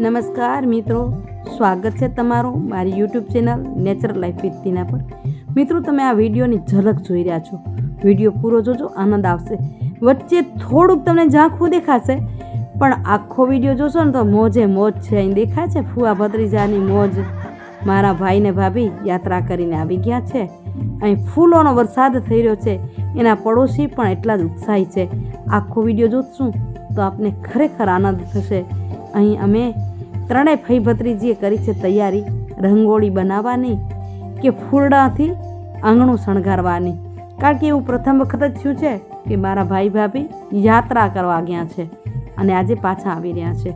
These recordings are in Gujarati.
નમસ્કાર મિત્રો, સ્વાગત છે તમારું મારી YouTube channel natural life with Tina પર. મિત્રો, તમે આ વિડીયોની ઝલક જોઈ રહ્યા છો. વીડિયો પૂરો જોજો, આનંદ આવશે. વચ્ચે થોડુંક તમને ઝાંખું દેખાશે, પણ આખો વીડિયો જોશો ને તો મોજે મોજ છે, અહીં દેખાય છે ફુવા ભત્રીજાની મોજ. મારા ભાઈને ભાભી યાત્રા કરીને આવી ગયા છે. અહીં ફૂલોનો વરસાદ થઈ રહ્યો છે. એના પડોશી પણ એટલા જ ઉત્સાહી છે. આખો વીડિયો જોશું તો આપને ખરેખર આનંદ થશે. અહીં અમે ત્રણેય ભાઈ ભત્રીજીએ કરી છે તૈયારી. રંગોળી બનાવવાની કે ફૂલડાથી આંગણું શણગારવાની. કારણ કે એવું પ્રથમ વખત જ થયું છે કે મારા ભાઈ ભાભી યાત્રા કરવા ગયા છે અને આજે પાછા આવી રહ્યા છે.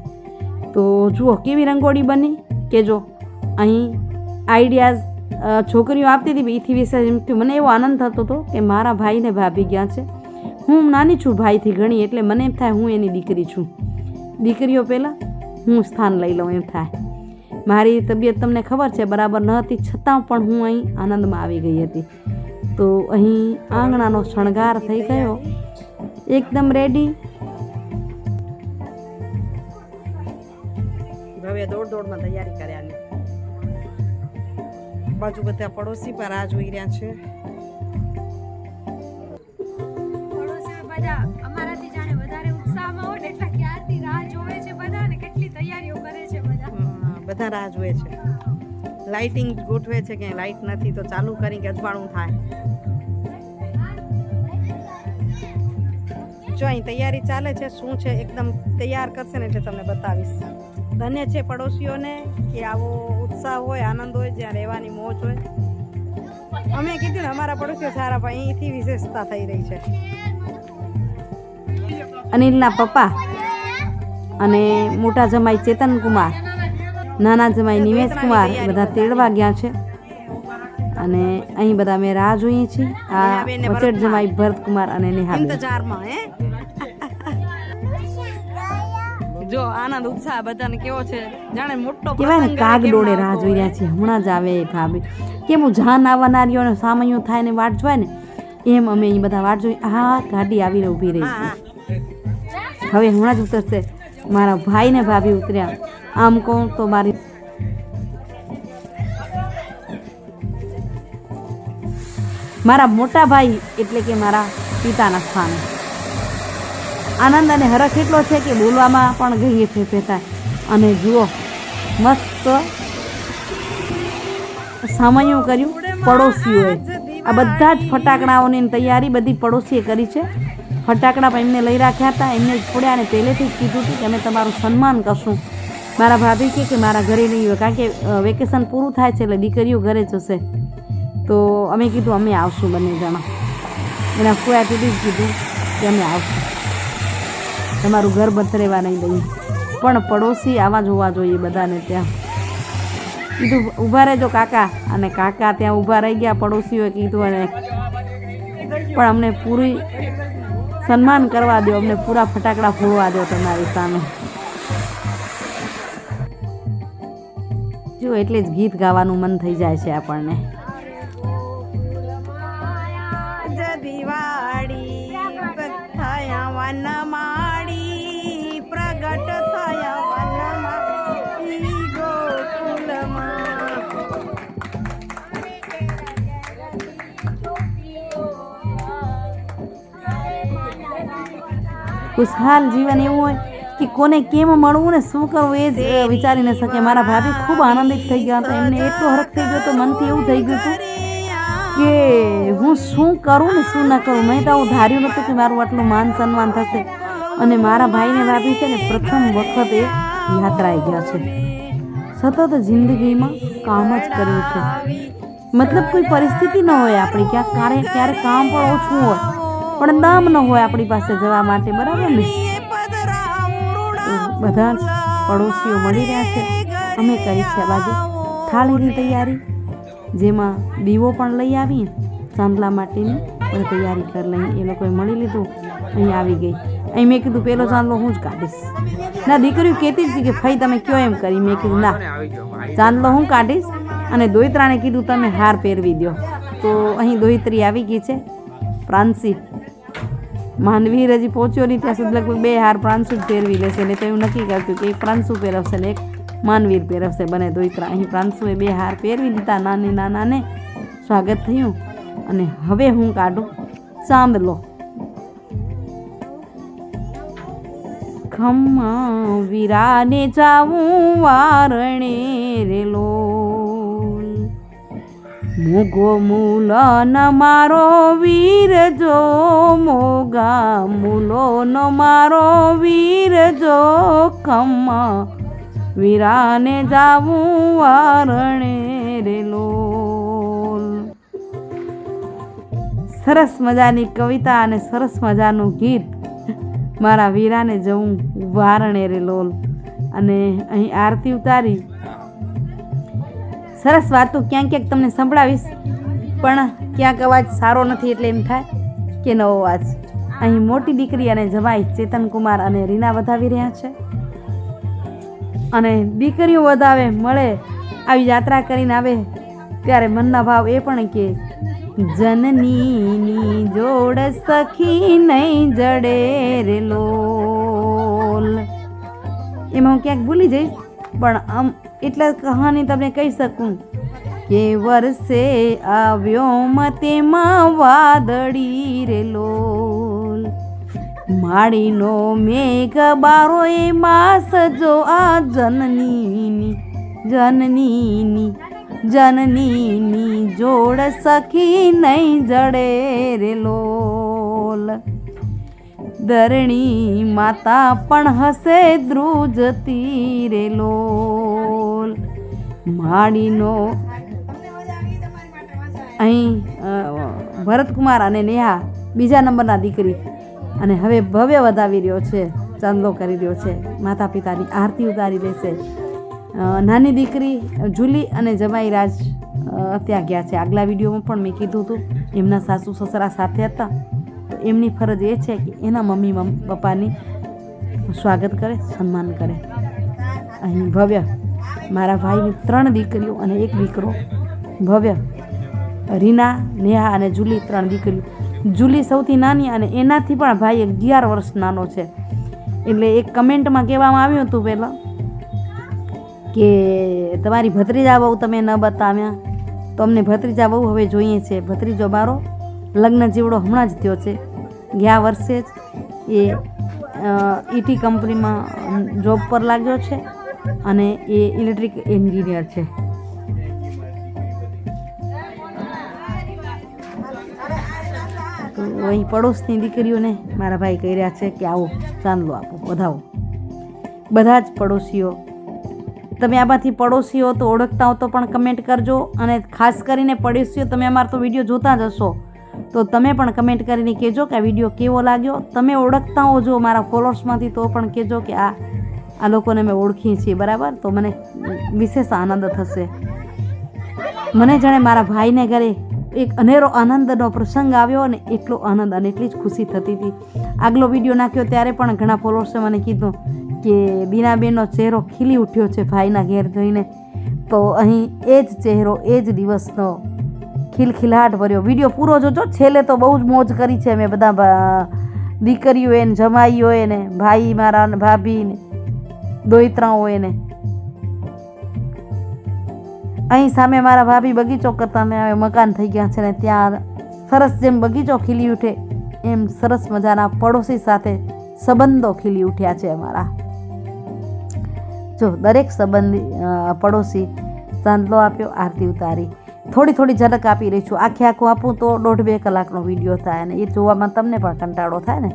તો જુઓ કેવી રંગોળી બની કે જો અહીં આઈડિયાઝ છોકરીઓ આપતી હતી એથી વિશે થયું. મને એવો આનંદ થતો હતો કે મારા ભાઈને ભાભી ગયા છે. હું નાની છું ભાઈથી ઘણી, એટલે મને એમ થાય હું એની દીકરી છું. દીકરીઓ પહેલાં હું સ્થાન લઈ લઉં એમ થાય. મારી તબિયત તમને ખબર છે બરાબર ન હતી છતાં પણ હું અહીં આનંદમાં આવી ગઈ હતી. તો અહીં આંગણાનો શણગાર થઈ ગયો. એકદમ રેડી ભવ્ય દોડ દોડમાં તૈયારી કર્યા બાજુ બધા પડોશી પર આ જોઈ રહ્યા છે. બધા રાહ જુએ છે. લાઇટિંગ ગોઠવે છે કે લાઇટ નથી તો ચાલુ કરી કે અજવાળું થાય. જો અહીં તૈયારી ચાલે છે, શું છે, એકદમ તૈયાર કરશે ને એટલે તમને બતાવીશ. ધન્ય છે પડોશીઓને કે આવો ઉત્સાહ હોય, આનંદ હોય, જ્યાં રહેવાની મોજ હોય. અમે કીધું ને, અમારા પડોશીઓ સારા, પણ અહીંથી વિશેષતા થઈ રહી છે. અનિલના પપ્પા અને મોટા જમાઈ ચેતન કુમાર. નાના જમાઈ નિમેશ કુમાર બધા તેડવા ગયા છે. અને અહીં બધા અમે રાહ જોઈએ છીએ. આ વચેટ જમાઈ ભરત કુમાર અને નેહા જો આનંદ ઉત્સાહ બધાને કેવો છે? જાણે મોટો કેવાય ને કાગ ડોળે રાહ જોઈ રહ્યા છે હમણાં જ આવે ભાભી. કેમ હું જાન આવનારીઓને સામયો થાય ને વાટ જોવાય ને એમ અમે અહીં બધા વાટ જોઈ હા ગાડી આવીને ઊભી રહી. હવે હમણાં જ ઉતરશે મારા ભાઈ ને ભાભી ઉતર્યા. આમ કહું તો મારી મારા મોટા ભાઈ એટલે કે મારા પિતાના સ્થાને. આનંદ અને હરખ એટલો છે કે બોલવામાં પણ ગઈએ છે પેતા અને જુઓ, મસ્ત સામયું કર્યું પડોશીઓએ. આ બધા જ ફટાકડાઓની તૈયારી બધી પડોશીએ કરી છે. ફટાકડા પણ એમને લઈ રાખ્યા હતા, એમને છોડ્યા અને પહેલેથી જ કીધું હતું કે અમે તમારું સન્માન કરશું. મારા ભાભી કે મારા ઘરે નહીં કારણ કે વેકેશન પૂરું થાય છે એટલે દીકરીઓ ઘરે જશે તો અમે કીધું અમે આવશું બંને જણા. એના સુધી જ કીધું કે અમે આવશું. તમારું ઘર બથરેવા નહીં દઈએ. પણ પડોશી આવા જોવા જોઈએ બધાને ત્યાં. કીધું ઊભા રહેજો કાકા. અને કાકા ત્યાં ઊભા રહી ગયા, પડોશીઓએ કીધું અને પણ અમને પૂરી સન્માન કરવા દો, અમને પૂરા ફટાકડા ફોડવા દો તમારી સામે. જો, એટલે જ ગીત ગાવાનું મન થઈ જાય છે આપણને. ખુશહાલ જીવન એવું હોય કે કોને કેમ મળવું ને શું કરવું એ જ વિચારી ન શકે. મારા ભાભી ખૂબ આનંદિત થઈ ગયા હતા. એમને એટલો હરખ થઈ ગયો તો મનથી એવું થઈ ગયું હતું કે હું શું કરું ને શું ન કરું? મેં તો હું ધાર્યું નહોતું કે મારું આટલું માન સન્માન થશે. અને મારા ભાઈને ભાભી છે ને પ્રથમ વખત એ યાત્રાએ ગયા છે. સતત જિંદગીમાં કામ જ કર્યું છે. મતલબ કોઈ પરિસ્થિતિ ન હોય આપણી. ક્યાંક ક્યારેક ક્યારેક કામ પણ ઓછું હોય. પણ દમ ન હોય આપણી પાસે જવા માટે બરાબર ને? બધા જ પડોશીઓ મળી રહ્યા છે. અમે કરી છે બાજુ થાળીની તૈયારી જેમાં દીવો પણ લઈ આવીએ. ચાંદલા માટેની પણ તૈયારી કરી લઈ એ લોકોએ મળી લીધું અહીં આવી ગઈ. અહીં મેં કીધું પેલો ચાંદલો હું જ કાઢીશ. ના દીકરીઓ કહેતી જ કે ફઈ તમે કયો એમ કરી? મેં કીધું ના ચાંદલો હું કાઢીશ અને દોઈત્રાણે કીધું તમે હાર પહેરવી દો તો અહીં દોઈત્રી આવી ગઈ છે પ્રાંસી માંડવી હજી પહોંચ્યો નહીં, ત્યાં સુધી લગભગ બે હાર પ્રાંસુ પહેરવી લેશે એટલે તો એવું નક્કી કરતું કે એક પ્રાંસુ પહેરવશે ને એક માનવીર પહેરવશે બને દોઈત્રા અહીં પ્રાંશુએ બે હાર પહેરવી લીધા નાની નાનાને સ્વાગત થયું. અને હવે હું કાઢું ચાંદલો ખમ્મા વીરાને જાવું વારણે રેલો. મોગો મૂલન મારો વીર જો, મોગા મૂલોન મારો વીર જો, ખમ્મા. વીરાને જાવું વારણે રેલો સરસ મજાની કવિતા અને સરસ મજાનું ગીત. મારા વીરાને જવું વારણે રે લોલ. અને અહીં આરતી ઉતારી. સરસ વાતો ક્યાંક ક્યાંક તમને સંભળાવીશ. પણ ક્યાંક અવાજ સારો નથી એટલે એમ થાય કે નવો અવાજ. અહીં મોટી દીકરી અને જમાઈ ચેતન કુમાર અને રીના વધાવી રહ્યા છે. અને દીકરીઓ વધાવે, મળે, આવી યાત્રા કરીને આવે, ત્યારે મનના ભાવ એ પણ કે જનનીની જોડ સખી નહીં જડે રે એમાં હું ક્યાંક ભૂલી જઈશ, પણ આમ એટલા કહાની તમને કહી શકું કે વર્ષે આવ્યો મતેમાં વાદળી રે લોલ. માળીનો મેઘ બારો એ માસ જો આ જનનીની જનનીની જનનીની જોડ સખી નહીં જડે રે દરણી માતા પણ હસે ધ્રુજતી રે લોલ. માળીનો અહીં ભરતકુમાર અને નેહા બીજા નંબરના દીકરી અને હવે ભવ્ય વધાવી રહ્યો છે, ચાંદલો કરી રહ્યો છે. માતા પિતાની આરતી ઉતારી લેશે નાની દીકરી જુલી અને જમાઈ રાજ ત્યાં ગયા છે. આગલા વિડીયોમાં પણ મેં કીધું હતું, એમના સાસુ સસરા સાથે હતા. તો એમની ફરજ એ છે કે એના મમ્મી પપ્પાની સ્વાગત કરે, સન્માન કરે. અહીં ભવ્ય મારા ભાઈની ત્રણ દીકરીઓ અને એક દીકરો, ભવ્ય. રીના, નેહા અને જુલી ત્રણ દીકરીઓ. જુલી સૌથી નાની અને એનાથી પણ ભાઈ અગિયાર વર્ષ નાનો છે. એટલે એક કમેન્ટમાં કહેવામાં આવ્યું હતું પહેલાં કે, તમારી ભત્રીજા બહુ તમે ન બતાવ્યા. તો અમને ભત્રીજા બહુ હવે જોઈએ છે. ભત્રીજો મારો લગ્ન જીવડો હમણાં જ થયો છે. ગયા વર્ષે જ એ ઈટી કંપનીમાં જોબ પર લાગ્યો છે. અને એ ઇલેક્ટ્રિક એન્જિનિયર છે. તો અહીં પડોશની દીકરીઓને મારા ભાઈ કહી રહ્યા છે કે આવો ચાંદલો આપો, વધાવો. બધા જ પડોશીઓ. તમે આમાંથી પડોશીઓ તો ઓળખતા હો તો પણ કમેન્ટ કરજો અને ખાસ કરીને પડોશીઓ, તમે અમારો તો વીડિયો જોતા જ હશો. તો તમે પણ કમેન્ટ કરીને કહેજો કે આ વીડિયો કેવો લાગ્યો. તમે ઓળખતા હો જો મારા ફોલોઅર્સમાંથી તો પણ કહેજો કે આ આ લોકોને મેં ઓળખીએ છીએ, બરાબર? તો મને વિશેષ આનંદ થશે. મને જાણે મારા ભાઈને ઘરે એક અનેરો આનંદનો પ્રસંગ આવ્યો અને એટલો આનંદ અને એટલી જ ખુશી થતી હતી. આગલો વીડિયો નાખ્યો ત્યારે પણ ઘણા ફોલોઅર્સે મને કીધું કે બીનાબેનનો ચહેરો ખીલી ઉઠ્યો છે ભાઈના ઘેર જોઈને. તો અહીં એ જ ચહેરો, એ જ દિવસનો ખિલખિલાટ ભર્યો. વીડિયો પૂરો જોજો, છેલ્લે તો બહુ જ મોજ કરી છે મેં બધા દીકરીઓ દીકરીઓએ ને જમાઈઓએ ને ભાઈ મારા ને ભાભી ને દોઈત્રાઓએ ને અહીં સામે મારા ભાભી બગીચો કરતા ને હવે મકાન થઈ ગયા છે ને ત્યાં સરસ જેમ બગીચો ખીલી ઉઠે, એમ સરસ મજાના પડોશી સાથે સંબંધો ખીલી ઉઠ્યા છે અમારા. જો, દરેક સંબંધી પડોશી ચાંદલો આપ્યો, આરતી ઉતારી. થોડી થોડી ઝલક આપી રહી છું. આખે આખું આપું તો દોઢ બે કલાકનો વીડિયો થાય અને એ જોવામાં તમને પણ કંટાળો થાય ને.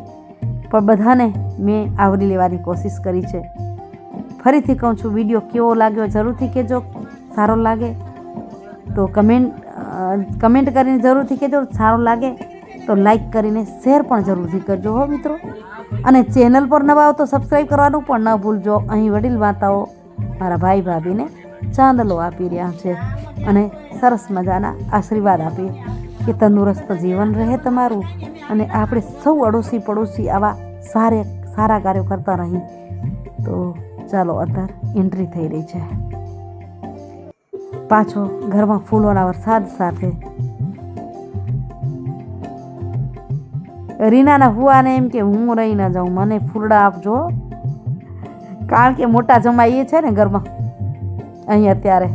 પણ બધાને મેં આવરી લેવાની કોશિશ કરી છે. ફરીથી કહું છું, વીડિયો કેવો લાગ્યો જરૂરથી કહેજો, સારો લાગે તો કમેન્ટ કમેન્ટ કરીને જરૂરથી કહેજો, સારો લાગે તો લાઈક કરીને શેર પણ જરૂરથી કરજો હો મિત્રો. અને ચેનલ પર નવા આવો તો સબસ્ક્રાઈબ કરવાનું પણ ન ભૂલજો. અહીં વડીલ માતાઓ મારા ભાઈ ભાભીને ચાંદલો આપી રહ્યા છે અને સરસ મજાના આશીર્વાદ આપીએ કે તંદુરસ્ત જીવન રહે તમારું અને આપણે સૌ અડોશી પડોશી આવા સારે, સારા કાર્યો કરતા રહી. તો ચાલો અત્યારે એન્ટ્રી થઈ રહી છે. પાછો ઘરમાં ફૂલોના વરસાદ સાથે. રીનાના ફુવાને એમ કે, હું રહી ના જાઉં, મને ફૂલડા આપજો. કારણ કે મોટા જમાઈ એ છે ને ઘરમાં. અહીં અત્યારે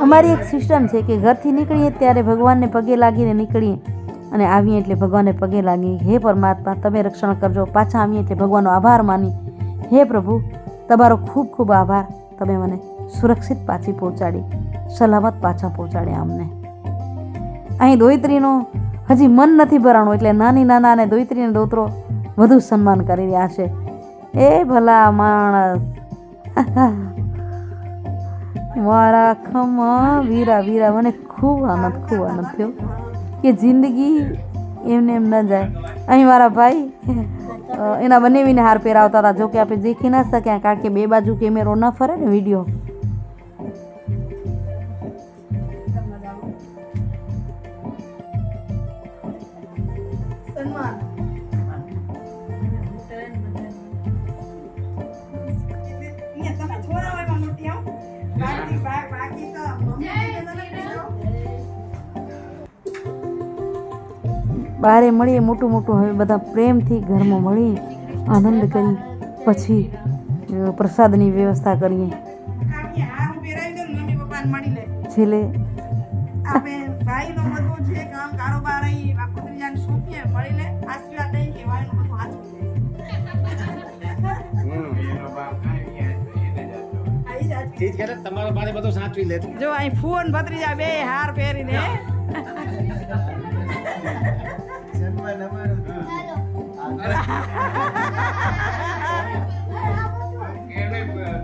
અમારી એક સિસ્ટમ છે કે ઘરથી નીકળીએ, ત્યારે ભગવાનને પગે લાગીને નીકળીએ. અને આવીએ એટલે ભગવાનને પગે લાગી. હે પરમાત્મા, તમે રક્ષણ કરજો. પાછા આવીએ એટલે ભગવાનનો આભાર માની. હે પ્રભુ, તમારો ખૂબ ખૂબ આભાર. તમે મને સુરક્ષિત પાછી પહોંચાડી, સલામત પાછા પહોંચાડ્યા અમને. અહીં દોયત્રીનો હજી મન નથી ભરાણું, એટલે નાની નાના અને દોયત્રીને દોતરો વધુ સન્માન કરી રહ્યા છે. એ ભલા માણસ. મારા ખમા, વીરા વીરા, મને ખૂબ આનંદ ખૂબ આનંદ થયો. કે જિંદગી એમને એમ ન જાય. અહીં મારા ભાઈ એના બંને વિને હાર પહેરાવતા હતા. જોકે આપણે દેખી ના શક્યા કારણ કે બે બાજુ કેમેરો ન ફરે ને વીડિયો. સન્માન. અહીંયા બારે મળીએ મોટું મોટું હવે બધા પ્રેમથી ઘરમાં મળી આનંદ કરી પછી પ્રસાદની વ્યવસ્થા કરીએ. છેલ્લે તમારા બારે બધું સાચવી લે. જો અહીં ફોન ભત્રીજા બે હાર પહેરીને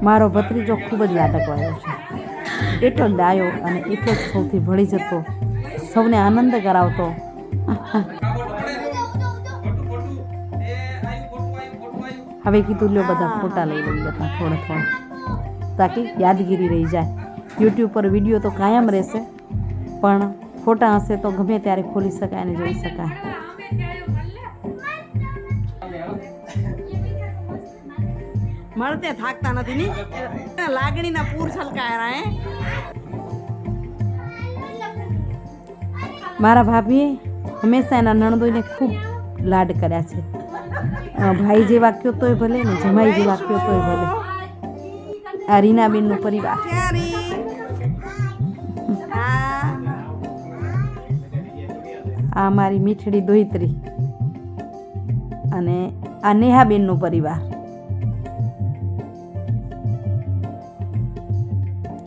મારો ભત્રીજો ખૂબ જ લાડકવાયો છે. એટલો ડાયો અને એટલો જ સૌથી ભળી જતો. સૌને આનંદ કરાવતો. હવે કીધું લ્યો બધા ફોટા લઈ લઈએ બધા થોડા થોડા. તાકી યાદગીરી રહી જાય. યુટ્યુબ પર વીડિયો તો કાયમ રહેશે. પણ ફોટા હશે તો ગમે ત્યારે ખોલી શકાય અને જોઈ શકાય. મળતે થાકતા નથી ની? લાગણીના પૂર છલકાયરા હે? મારા ભાભીએ હંમેશા એના નણદોઈને ખૂબ લાડ કર્યા છે. ભાઈ જેવા કયો તોય ભલે ને જમાઈ જેવા કયો તોય ભલે. આ રીનાબેનનો પરિવાર. આ મારી મીઠડી દોહિત્રી અને આ નેહાબેનનો પરિવાર.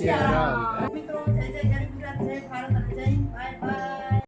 Yeah.